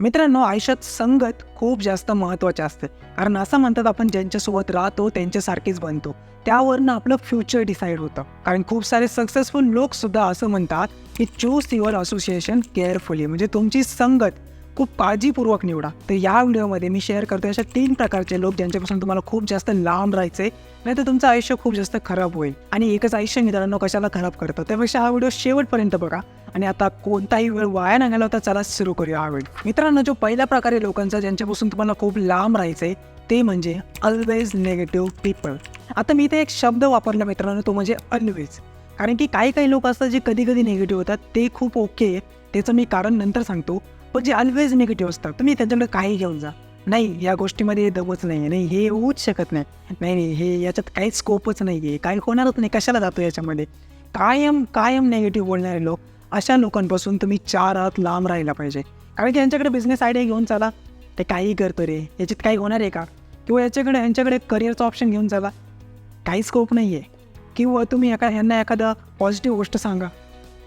मित्रांनो आयुष्यात संगत खूप जास्त महत्त्वाचे असते. कारण असं म्हणतात आपण ज्यांच्यासोबत राहतो त्यांच्यासारखेच बनतो. त्यावरनं आपलं फ्युचर डिसाईड होतं. कारण खूप सारे सक्सेसफुल लोक सुद्धा असं म्हणतात की चूज युअर असोसिएशन केअरफुली म्हणजे तुमची संगत खूप काळजीपूर्वक निवडा. तर या व्हिडिओमध्ये मी शेअर करतो अशा तीन प्रकारचे लोक ज्यांच्यापासून तुम्हाला खूप जास्त लांब राहायचे नाही तर तुमचं आयुष्य खूप जास्त खराब होईल. आणि एकच आयुष्य मित्रांनो कशाला खराब करतं? त्यापेक्षा हा व्हिडिओ शेवटपर्यंत बघा. आणि आता कोणताही वेळ वाया न घालवता चला सुरू करूया हा वेळ. मित्रांनो जो पहिल्या प्रकारे लोकांचा ज्यांच्यापासून तुम्हाला खूप लांब राहायचं आहे ते म्हणजे ऑलवेज नेगेटिव्ह पीपल आता मी इथे एक शब्द वापरला मित्रांनो तो म्हणजे ऑलवेज कारण की काही काही लोक असतात जे कधी कधी निगेटिव्ह होतात ते खूप ओके आहे. त्याचं मी कारण नंतर सांगतो. पण जे ऑलवेज निगेटिव्ह असतात तुम्ही त्यांच्याकडे काही घेऊन जा. नाही या गोष्टीमध्ये दबच नाही आहे नाही हे होऊच शकत नाही. नाही नाही हे याच्यात काहीच स्कोपच नाही आहे काही होणारच नाही. कशाला जातो याच्यामध्ये? कायम कायम नेगेटिव्ह बोलणारे लोक. अशा लोकांपासून तुम्ही चार हात लांब राहिला पाहिजे. कारण की यांच्याकडे बिझनेस आयडिया घेऊन चला ते काही करतो रे. याच्यात काही होणार आहे का? किंवा याच्याकडे यांच्याकडे करिअरचं ऑप्शन घेऊन चला. काही स्कोप नाही आहे किंवा तुम्ही एका ह्यांना एखादं पॉझिटिव्ह गोष्ट सांगा.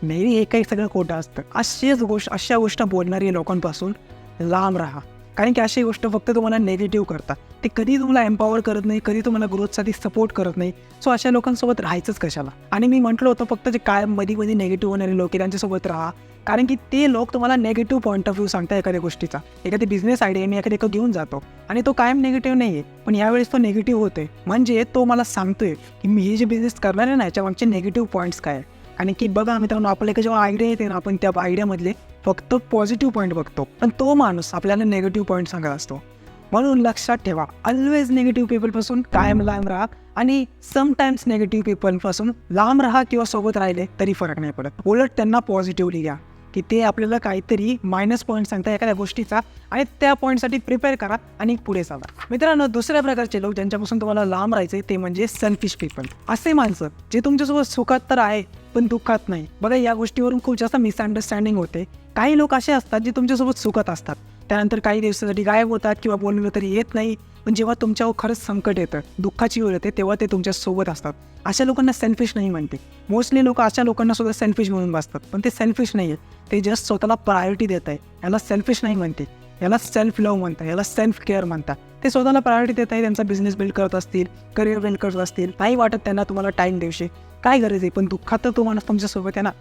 मेरी हे काही सगळं खोटं असतं. अशीच गोष्ट अशा गोष्ट बोलणारी लोकांपासून लांब राहा. कारण की अशी गोष्ट फक्त तुम्हाला नेगेटिव्ह करतात. ते कधी तुम्हाला एम्पॉवर करत नाही कधी तुम्हाला ग्रोथसाठी सपोर्ट करत नाही. सो अशा लोकांसोबत राहायचंच कशाला? आणि मी म्हटलं होतं फक्त जे कायममध्ये मध्ये नेगेटिव्ह होणारे लोक आहे त्यांच्यासोबत राहा. कारण की ते लोक तुम्हाला नेगेटिव्ह पॉईंट ऑफ व्ह्यू सांगता एखाद्या गोष्टीचा. एखादी बिझनेस आयडिया मी एखाद्या घेऊन जातो. आणि तो कायम नेगेटिव्ह नाही आहे पण यावेळेस तो नेगेटिव्ह होतोय. म्हणजे तो मला सांगतोय की मी हे जे बिझनेस करणार आहे ना याच्या मागचे नेगेटिव्ह पॉईंट्स काय आहे आणि की बघा मित्रांनो आपल्याला जेव्हा आयडिया येते ना आपण त्या आयडियामधले फक्त पॉझिटिव्ह पॉईंट बघतो. पण तो माणूस आपल्याला नेगेटिव्ह पॉईंट सांगत असतो. म्हणून लक्षात ठेवा ऑलवेज निगेटिव्ह पीपलपासून कायम लांब राहा आणि समटाईम्स निगेटिव्ह पीपलपासून लांब राहा किंवा सोबत राहिले तरी फरक नाही पडत. उलट त्यांना पॉझिटिव्हली घ्या. की ते आपल्याला काहीतरी मायनस पॉईंट सांगता एखाद्या गोष्टीचा आणि त्या पॉईंटसाठी प्रिपेअर करा आणि पुढे चाला. मित्रांनो दुसऱ्या प्रकारचे लोक ज्यांच्यापासून तुम्हाला लांब राहायचे ते म्हणजे सेल्फिश पीपल असे माणसं जे तुमच्यासोबत सुखात तर आहे पण दुःखात नाही. बघा या गोष्टीवरून खूप जास्त मिसअंडरस्टँडिंग होते. काही लोक असे असतात जे तुमच्यासोबत सुखत असतात. त्यानंतर काही दिवसासाठी गायब होतात किंवा बोललं तरी येत नाही. पण जेव्हा तुमच्यावर खरंच संकट येतं दुःखाची वेळ येते तेव्हा ते तुमच्यासोबत असतात. अशा लोकांना सेल्फिश नाही म्हणते. मोस्टली लोक अशा लोकांना सुद्धा सेल्फिश म्हणून बसतात. पण ते सेल्फिश नाही आहे ते जस्ट स्वतःला प्रायोरिटी देत आहे. याला सेल्फिश नाही म्हणते. याला सेल्फ लव म्हणतात याला सेल्फ केअर म्हणतात. ते स्वतःला प्रायोरिटी देत आहे त्यांचा बिझनेस बिल्ड करत असतील करिअर बिल्ड करत असतील. नाही वाटत त्यांना तुम्हाला टाईम देऊशी काय गरज आहे? पण दुःखात तर तो माणूस तुमच्यासोबत आहे ना.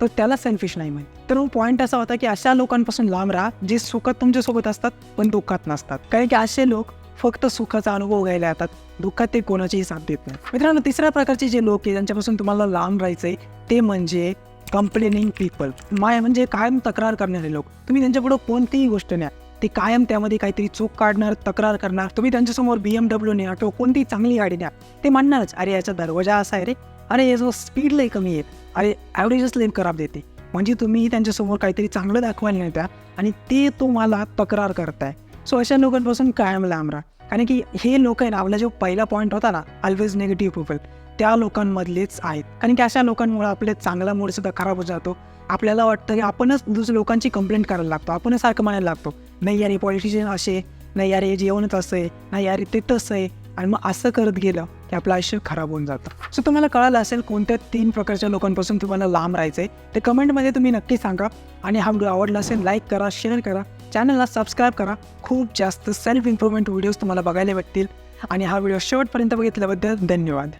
तर त्याला सेल्फिश नाही म्हणत तर मग पॉईंट असा होता की अशा लोकांपासून लांब राहा जे सुखात तुमच्यासोबत असतात पण दुःखात नसतात. कारण की असे लोक फक्त सुखाचा अनुभव घ्यायला येतात. दुःखात ते कोणाचीही साथ देत नाही मित्रांनो तिसऱ्या प्रकारचे जे लोक आहे ज्यांच्यापासून तुम्हाला लांब राहायचंय ते म्हणजे कंप्लेनिंग पीपल माय म्हणजे कायम तक्रार करणारे लोक. तुम्ही त्यांच्यापुढं कोणतीही गोष्ट न्या. ते कायम त्यामध्ये काहीतरी चूक काढणार तक्रार करणार. तुम्ही त्यांच्यासमोर बी एम डब्ल्यू न्या किंवा कोणती चांगली गाडी न्या ते म्हणणारच अरे याचा दरवाजा असा आहे रे. अरे याचं स्पीड लई कमी आहे. अरे ॲव्हरेजच लई खराब देते. म्हणजे तुम्ही त्यांच्यासमोर काहीतरी चांगलं दाखवायला नाही त्या आणि ते तुम्हाला तक्रार करताय. सो अशा लोकांपासून कायम लांब राहा. कारण की हे लोक आहे ना आपला जो पहिला पॉईंट होता ना ऑलवेज निगेटिव्ह पीपल त्या लोकांमधलेच आहेत. कारण की अशा लोकांमुळे आपले चांगला मूड सुद्धा खराब होत जातो. आपल्याला वाटतं की आपणच दुसऱ्या लोकांची कंप्लेंट करायला लागतो आपणच सारखं म्हणायला लागतो. नाही यार हे पॉलिटिशियन असे नाही यार हे जेवणच असं आहे नाही यार ते तसं आहे. आणि मग असं करत गेलं की आपलं आयुष्य खराब होऊन जातं. सो तुम्हाला कळालं असेल कोणत्या तीन प्रकारच्या लोकांपासून तुम्हाला लांब राहायचं आहे ते कमेंटमध्ये तुम्ही नक्की सांगा. आणि हा व्हिडिओ आवडला असेल लाईक करा शेअर करा. चॅनलला सबस्क्राईब करा. खूप जास्त सेल्फ इम्प्रूव्हमेंट व्हिडिओज तुम्हाला बघायला भेटतील. आणि हा व्हिडिओ शेवटपर्यंत बघितल्याबद्दल धन्यवाद.